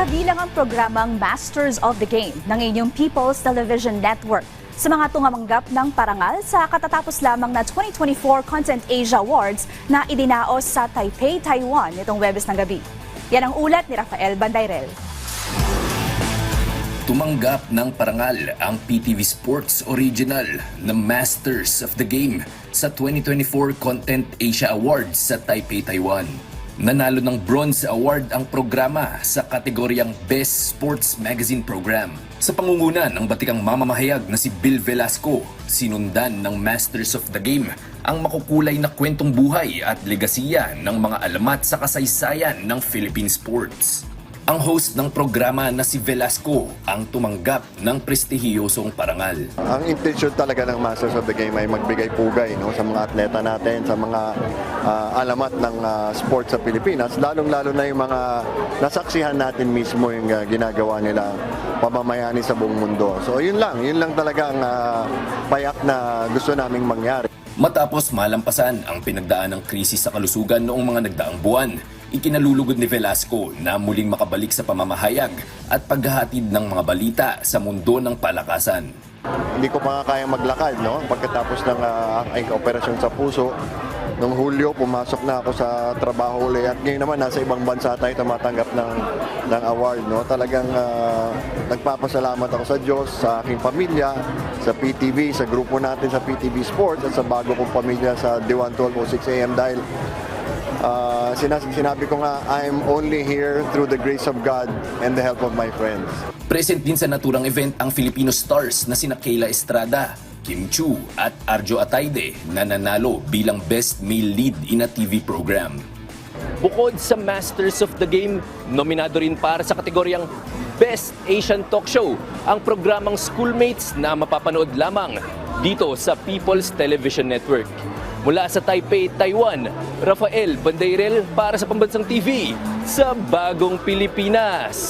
kabilang ang programang Masters of the Game ng inyong People's Television Network sa mga tungamanggap ng parangal sa katatapos lamang na 2024 Content Asia Awards na idinaos sa Taipei, Taiwan nitong Webes ng gabi. Yan ang ulat ni Rafael Bandairel. Tumanggap ng parangal ang PTV Sports Original na Masters of the Game sa 2024 Content Asia Awards sa Taipei, Taiwan. Nanalo ng Bronze Award ang programa sa kategoryang Best Sports Magazine Program. Sa pangunguna ng batikang mamamahayag na si Bill Velasco, sinundan ng Masters of the Game ang makukulay na kwentong buhay at legasiya ng mga alamat sa kasaysayan ng Philippine sports. Ang host ng programa na si Velasco ang tumanggap ng prestihiyosong parangal. Ang intention talaga ng Masters of the Game ay magbigay pugay no, sa mga atleta natin, sa mga ah, alamat ng ah, sports sa Pilipinas, lalong-lalo na yung mga nasaksihan natin mismo yung ah, ginagawa nila pamamayani sa buong mundo. So yun lang, yun lang talaga ang ah, payak na gusto naming mangyari. Matapos malampasan ang pinagdaan ng krisis sa kalusugan noong mga nagdaang buwan, ikinalulugod ni Velasco na muling makabalik sa pamamahayag at paghahatid ng mga balita sa mundo ng palakasan. Hindi ko pa nga kayang maglakad, no? Pagkatapos ng ah, aking operasyon sa puso, Noong Hulyo, pumasok na ako sa trabaho ulit at ngayon naman nasa ibang bansa tayo tumatanggap ng, ng award. No? Talagang ah, nagpapasalamat ako sa Diyos, sa aking pamilya, sa PTV, sa grupo natin sa PTV Sports at sa bago kong pamilya sa D1 1206 AM dahil ah, sinas- sinabi ko nga, I'm only here through the grace of God and the help of my friends. Present din sa naturang event ang Filipino stars na sina Kayla Estrada, Kim Chu at Arjo Atayde na nanalo bilang Best Male Lead in a TV program. Bukod sa Masters of the Game, nominado rin para sa kategoryang Best Asian Talk Show ang programang Schoolmates na mapapanood lamang dito sa People's Television Network. Mula sa Taipei, Taiwan, Rafael Bandairel para sa Pambansang TV sa Bagong Pilipinas.